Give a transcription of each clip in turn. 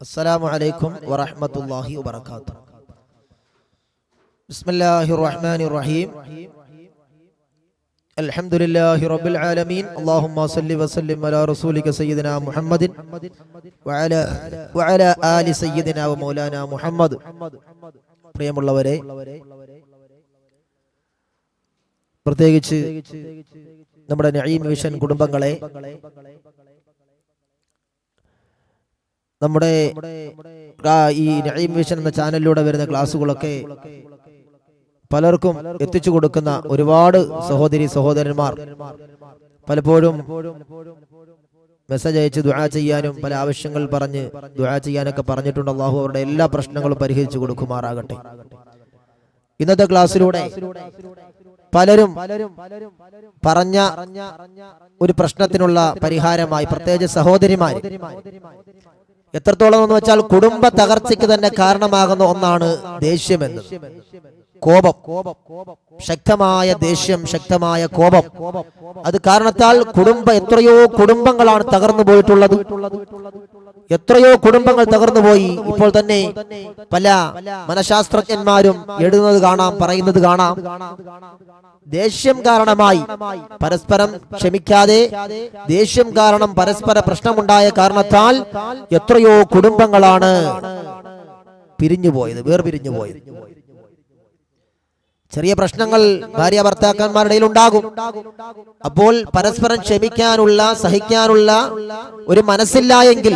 السلام عليكم ورحمة الله وبركاته بسم الله الرحمن الرحيم الحمد لله رب العالمين اللهم صل وسلم على رسولك سيدنا محمد وعلى وعلى آل سيدنا ومولانا محمد പ്രിയമുള്ളവരെ പ്രത്യേകിച്ച് നമ്മുടെ നഈം വിഷൻ കുടുംബങ്ങളെ നമ്മുടെ ഈ നഈം വിഷൻ എന്ന ചാനലിലൂടെ വരുന്ന ക്ലാസ്സുകളൊക്കെ പലർക്കും എത്തിച്ചു കൊടുക്കുന്ന ഒരുപാട് സഹോദരി സഹോദരന്മാർ. പലപ്പോഴും മെസ്സേജ് അയച്ച് ദുആ ചെയ്യാനും പല ആവശ്യങ്ങൾ പറഞ്ഞ് ദുആ ചെയ്യാനൊക്കെ പറഞ്ഞിട്ടുണ്ട്. അള്ളാഹു അവരുടെ എല്ലാ പ്രശ്നങ്ങളും പരിഹരിച്ചു കൊടുക്കുമാറാകട്ടെ. ഇന്നത്തെ ക്ലാസ്സിലൂടെ പലരും പറഞ്ഞ ഒരു പ്രശ്നത്തിനുള്ള പരിഹാരമായി പ്രത്യേകിച്ച് സഹോദരിമാർ എത്രത്തോളം എന്ന് വെച്ചാൽ കുടുംബ തകർച്ചയ്ക്ക് തന്നെ കാരണമാകുന്ന ഒന്നാണ് ദേഷ്യമെന്ന് കോപം. ശക്തമായ ദേഷ്യം ശക്തമായ കോപം. അത് കാരണത്താൽ കുടുംബ എത്രയോ കുടുംബങ്ങളാണ് തകർന്നു പോയിട്ടുള്ളത്. എത്രയോ കുടുംബങ്ങൾ തകർന്നു പോയി. ഇപ്പോൾ തന്നെ പല മനഃശാസ്ത്രജ്ഞന്മാരും എഴുതുന്നത് കാണാം പറയുന്നത് കാണാം. ദേഷ്യം കാരണമായി പരസ്പരം ക്ഷമിക്കാതെ ദേഷ്യം കാരണം പരസ്പര പ്രശ്നമുണ്ടായ കാരണത്താൽ എത്രയോ കുടുംബങ്ങളാണ് പിരിഞ്ഞു പോയത് വേർപിരിഞ്ഞു പോയത് ചെറിയ പ്രശ്നങ്ങൾ ഭാര്യ ഭർത്താക്കന്മാരുടെ ഉണ്ടാകും അപ്പോൾ പരസ്പരം ക്ഷമിക്കാനുള്ള സഹിക്കാനുള്ള ഒരു മനസ്സില്ല എങ്കിൽ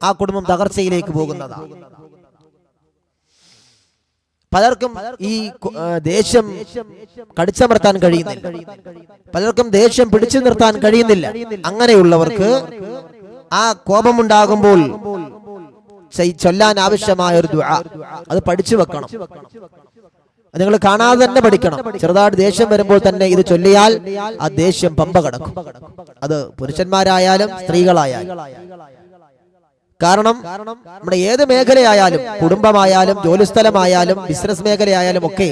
ആ കുടുംബം തകർച്ചയിലേക്ക് പോകുന്നതാണ്. പലർക്കും ഈ ദേഷ്യം കടിച്ചമർത്താൻ കഴിയുന്നില്ല. പലർക്കും ദേഷ്യം പിടിച്ചു നിർത്താൻ കഴിയുന്നില്ല. അങ്ങനെയുള്ളവർക്ക് ആ കോപമുണ്ടാകുമ്പോൾ ചൊല്ലാൻ ആവശ്യമായ ഒരു ദുആ. അത് പഠിച്ചു വെക്കണം. അത് നിങ്ങൾ കാണാതെ തന്നെ പഠിക്കണം. ചെറുതായിട്ട് ദേഷ്യം വരുമ്പോൾ തന്നെ ഇത് ചൊല്ലിയാൽ ആ ദേഷ്യം പമ്പ കടക്കും. അത് പുരുഷന്മാരായാലും സ്ത്രീകളായാലും. കാരണം നമ്മുടെ ഏത് മേഖലയായാലും കുടുംബമായാലും ജോലിസ്ഥലമായാലും ബിസിനസ് മേഖലയായാലും ഒക്കെ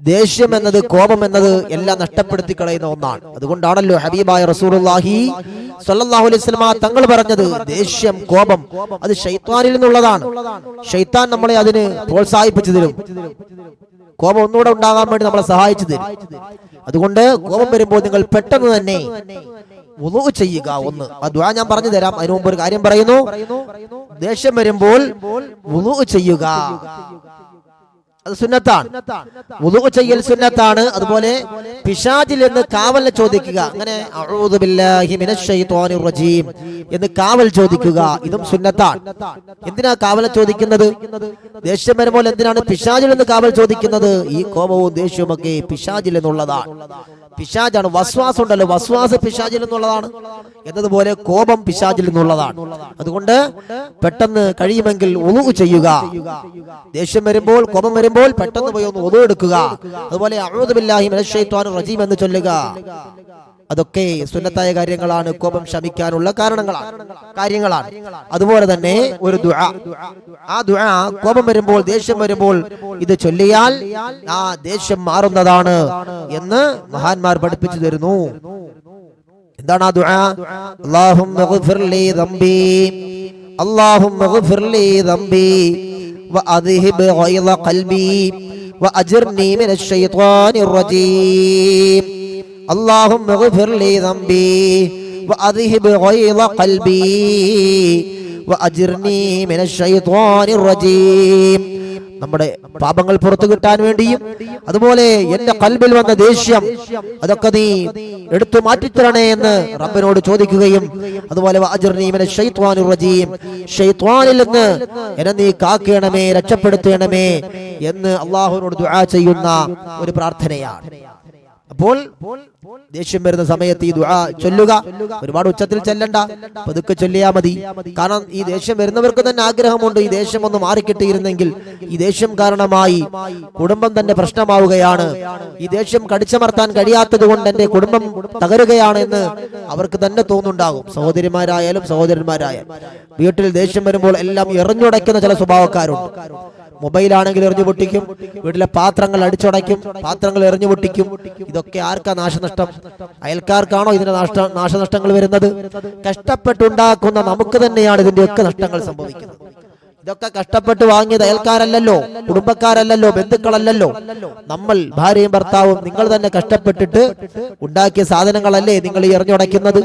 ദേഷ്യം എന്നത് കോപം എന്നത് എല്ലാം നഷ്ടപ്പെടുത്തി കളയുന്ന ഒന്നാണ്. അതുകൊണ്ടാണല്ലോ ഹബീബായ അലൈഹി വസല്ലമ തങ്ങൾ പറഞ്ഞത് ദേഷ്യം കോപം. അത് ഷെയ്ത്താനിൽ നിന്നുള്ളതാണ്. ഷൈത്താൻ നമ്മളെ അതിന് പ്രോത്സാഹിപ്പിച്ചു തരും കോപം ഒന്നുകൂടെ ഉണ്ടാകാൻ വേണ്ടി നമ്മളെ സഹായിച്ചു തരും അതുകൊണ്ട് കോപം വരുമ്പോൾ നിങ്ങൾ പെട്ടെന്ന് തന്നെ വുളു ചെയ്യുക ഒന്ന്. ആ ഞാൻ പറഞ്ഞു തരാം. അതിനു മുമ്പ് ഒരു കാര്യം പറയുന്നു. ദേഷ്യം വരുമ്പോൾ വുളു ചെയ്യുക. അത് സുന്നത്താണ്. മുതുക ചെയ്യൽ സുന്നത്താണ്. അതുപോലെ പിശാജിൽ എന്ന് കാവൽ ചോദിക്കുക. അങ്ങനെ എന്ന് കാവൽ ചോദിക്കുക. ഇതും സുന്നത്താണ്. എന്തിനാ കാവൽ ചോദിക്കുന്നത്? ദേഷ്യം വരുമ്പോൾ എന്തിനാണ് പിശാജിൽ നിന്ന് കാവൽ ചോദിക്കുന്നത്? ഈ കോപവും ദേഷ്യവും ഒക്കെ പിശാചിൽ എന്നുള്ളതാണ് പിശാജാണ്. വസ്വാസം ഉണ്ടല്ലോ വസ്വാസ് പിശാചിൽ നിന്നുള്ളതാണ്. എന്നതുപോലെ കോപം പിശാചിൽ നിന്നുള്ളതാണ്. അതുകൊണ്ട് പെട്ടെന്ന് കഴിയുമെങ്കിൽ ഒതുവ് ചെയ്യുക. ദേഷ്യം വരുമ്പോൾ കോപം വരുമ്പോൾ പെട്ടെന്ന് പോയി ഒന്ന് ഒതു എടുക്കുക. അതുപോലെ അഴുതുമില്ലാഹി റജീം എന്ന് ചൊല്ലുക. അതൊക്കെ സുന്നത്തായ കാര്യങ്ങളാണ് കോപം ശമിക്കാനുള്ള കാരണങ്ങളാണ് കാര്യങ്ങളാണ് അതുപോലെ തന്നെ ഒരു ദുആ ആ ദുആ കോപം വരുമ്പോൾ ദേഷ്യം വരുമ്പോൾ ഇത് ചൊല്ലിയാൽ ആ ദേഷ്യം മാറുന്നതാണ് എന്ന് മഹാന്മാർ പഠിപ്പിച്ചു തരുന്നു എന്താണ് ആ ദുആ അല്ലാഹുമ്മ ഗ്ഫിർ ലീ ദംബി അല്ലാഹുമ്മ ഗ്ഫിർ ലീ ദംബി وأذهب غيظ قلبي وأجرني من الشيطان الرجيم اللهم اغفر لي ذنبي وأذهب غيظ قلبي وأجرني من الشيطان الرجيم നമ്മുടെ പാപങ്ങൾ പുറത്തു കിട്ടാൻ വേണ്ടിയും അതുപോലെ എന്റെ കൽബിൽ വന്ന ദേഷ്യം അതൊക്കെ നീ എടുത്തു മാറ്റിത്തരണേ എന്ന് റബ്ബിനോട് ചോദിക്കുകയും അതുപോലെ വഅജ്ർനീ മിനശ് ശൈത്വാനിർ റജീം ശൈത്വാനിൽ നിന്ന് എന്നെ നീ കാക്കണമേ രക്ഷപ്പെടുത്തണമേ എന്ന് അള്ളാഹുവിനോട് ദുആ ചെയ്യുന്ന ഒരു പ്രാർത്ഥനയാണ് അപ്പോൾ ദേഷ്യം വരുന്ന സമയത്ത് ഈ ദുആ ചൊല്ലുക. ഒരുപാട് ഉച്ചത്തിൽ ചെല്ലണ്ട. പതുക്കെ ചൊല്ലിയാ മതി. കാരണം ഈ ദേഷ്യം വരുന്നവർക്ക് തന്നെ ആഗ്രഹമുണ്ട്. ഈ ദേഷ്യം ഒന്ന് മാറിക്കിട്ടിയിരുന്നെങ്കിൽ ഈ ദേഷ്യം കാരണമായി കുടുംബം തന്നെ പ്രശ്നമാവുകയാണ്. ഈ ദേഷ്യം കടിച്ചമർത്താൻ കഴിയാത്തത് കൊണ്ട് എന്റെ കുടുംബം തകരുകയാണ് എന്ന് അവർക്ക് തന്നെ തോന്നുന്നുണ്ടാകും. സഹോദരിമാരായാലും സഹോദരന്മാരായാലും. വീട്ടിൽ ദേഷ്യം വരുമ്പോൾ എല്ലാം എറിഞ്ഞുടയ്ക്കുന്ന ചില സ്വഭാവക്കാരുണ്ട്. മൊബൈലാണെങ്കിൽ എറിഞ്ഞു പൊട്ടിക്കും. വീട്ടിലെ പാത്രങ്ങൾ അടിച്ചുടയ്ക്കും. പാത്രങ്ങൾ എറിഞ്ഞു പൊട്ടിക്കും. ഇതൊക്കെ ആർക്കാ നാശനഷ്ടം? അയൽക്കാർക്കാണോ ഇതിന്റെ നാശ നാശനഷ്ടങ്ങൾ വരുന്നത്? കഷ്ടപ്പെട്ടുണ്ടാക്കുന്ന നമുക്ക് തന്നെയാണ് ഇതിന്റെയൊക്കെ നഷ്ടങ്ങൾ സംഭവിക്കുന്നത്. ഇതൊക്കെ കഷ്ടപ്പെട്ട് വാങ്ങിയത് അയൽക്കാരല്ലല്ലോ കുടുംബക്കാരല്ലല്ലോ ബന്ധുക്കളല്ലല്ലോ. നമ്മൾ ഭാര്യയും ഭർത്താവും നിങ്ങൾ തന്നെ കഷ്ടപ്പെട്ടിട്ട് ഉണ്ടാക്കിയ സാധനങ്ങളല്ലേ നിങ്ങൾ ഈ എറിഞ്ഞുടയ്ക്കുന്നത്?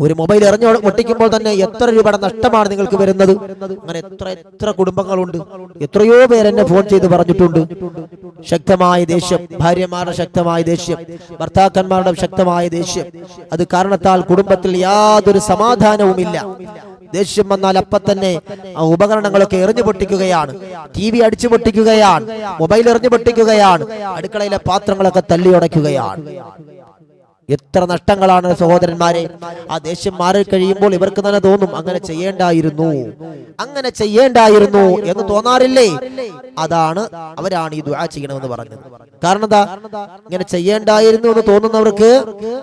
ഒരു മൊബൈൽ എറിഞ്ഞ പൊട്ടിക്കുമ്പോൾ തന്നെ എത്ര രൂപയുടെ നഷ്ടമാണ് നിങ്ങൾക്ക് വരുന്നത്? അങ്ങനെ എത്ര എത്ര കുടുംബങ്ങളുണ്ട്? എത്രയോ പേര് എന്നെ ഫോൺ ചെയ്ത് പറഞ്ഞിട്ടുണ്ട്. ശക്തമായ ദേഷ്യം ഭാര്യമാരുടെ ശക്തമായ ദേഷ്യം ഭർത്താക്കന്മാരുടെ ശക്തമായ ദേഷ്യം. അത് കാരണത്താൽ കുടുംബത്തിൽ യാതൊരു സമാധാനവുമില്ല. ദേഷ്യം വന്നാൽ അപ്പൊ തന്നെ ആ ഉപകരണങ്ങളൊക്കെ എറിഞ്ഞു പൊട്ടിക്കുകയാണ്. ടി വി അടിച്ചു പൊട്ടിക്കുകയാണ്. മൊബൈൽ എറിഞ്ഞു പൊട്ടിക്കുകയാണ്. അടുക്കളയിലെ പാത്രങ്ങളൊക്കെ തല്ലിയുടയ്ക്കുകയാണ് എത്ര നഷ്ടങ്ങളാണ് സഹോദരന്മാരെ? ആ ദേഷ്യം മാറി കഴിയുമ്പോൾ ഇവർക്ക് തന്നെ തോന്നും അങ്ങനെ ചെയ്യേണ്ടായിരുന്നു അങ്ങനെ ചെയ്യേണ്ടായിരുന്നു എന്ന് തോന്നാറില്ലേ? അതാണ് അവരാണ് ഈ ദുആ ചെയ്യണമെന്ന് പറഞ്ഞത്. കാരണം എന്താ? ഇങ്ങനെ ചെയ്യേണ്ടായിരുന്നു എന്ന് തോന്നുന്നവർക്ക്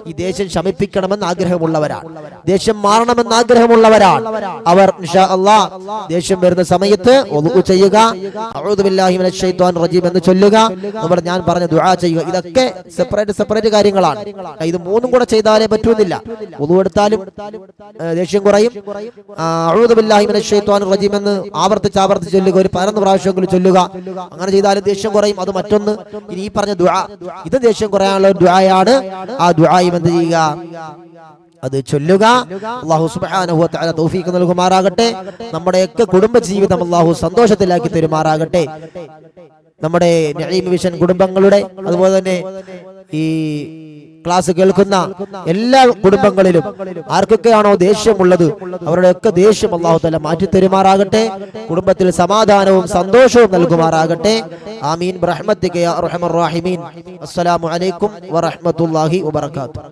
ഈ ദേഷ്യം ശമിപ്പിക്കണമെന്ന് ആഗ്രഹമുള്ളവരാണ്. ദേഷ്യം മാറണമെന്ന് ആഗ്രഹമുള്ളവരാണ്. അവർ ദേഷ്യം വരുന്ന സമയത്ത് ചെയ്യുക എന്ന് ചൊല്ലുക. നമ്മൾ ഞാൻ പറഞ്ഞ ദുആ ചെയ്യുക ഇതൊക്കെ സെപ്പറേറ്റ് സെപ്പറേറ്റ് കാര്യങ്ങളാണ്. ഇത് മൂന്നും കൂടെ ചെയ്താലേ പറ്റുന്നില്ല. ഏ, ദേഷ്യം കുറയും. ആ, അഊദു ബില്ലാഹി മിനശ് ശൈത്വാനിർ റജീം എന്ന് ആവർത്തിച്ച് ആവർത്തിച്ച് ചൊല്ലുക ഒരു പതിനൊന്ന് പ്രാവശ്യമെങ്കിലും ചൊല്ലുക. അങ്ങനെ ചെയ്താലും ദേഷ്യം കുറയും. അത് മറ്റൊന്ന്. ഇനി ഈ പറഞ്ഞ ദുആ. ഇത് ദേഷ്യം കുറയാനുള്ള ഒരു ദുആയാണ്. ആ ദുആയും എന്ത് ചെയ്യുക? അത് ചൊല്ലുക. അള്ളാഹു സുബ്ഹാനഹു വതആല തൗഫീഖ് നൽകുമാറാകട്ടെ. നമ്മുടെയൊക്കെ കുടുംബ ജീവിതം അള്ളാഹു സന്തോഷത്തിലാക്കി തരുമാറാകട്ടെ. നമ്മുടെ നഈം വിഷൻ കുടുംബങ്ങളുടെ അതുപോലെ തന്നെ ഈ ക്ലാസ് കേൾക്കുന്ന എല്ലാ കുടുംബങ്ങളിലും ആർക്കൊക്കെയാണോ ദേഷ്യമുള്ളത് അവരുടെയൊക്കെ ദേഷ്യം അള്ളാഹു തല മാറ്റി തരുമാറാകട്ടെ കുടുംബത്തിൽ സമാധാനവും സന്തോഷവും നൽകുമാറാകട്ടെ. ആമീൻ. റഹ്മത്തിക്ക് അസ്സലാമു അലൈക്കും വറഹ്മത്തുള്ളാഹി വബറകാതുഹു.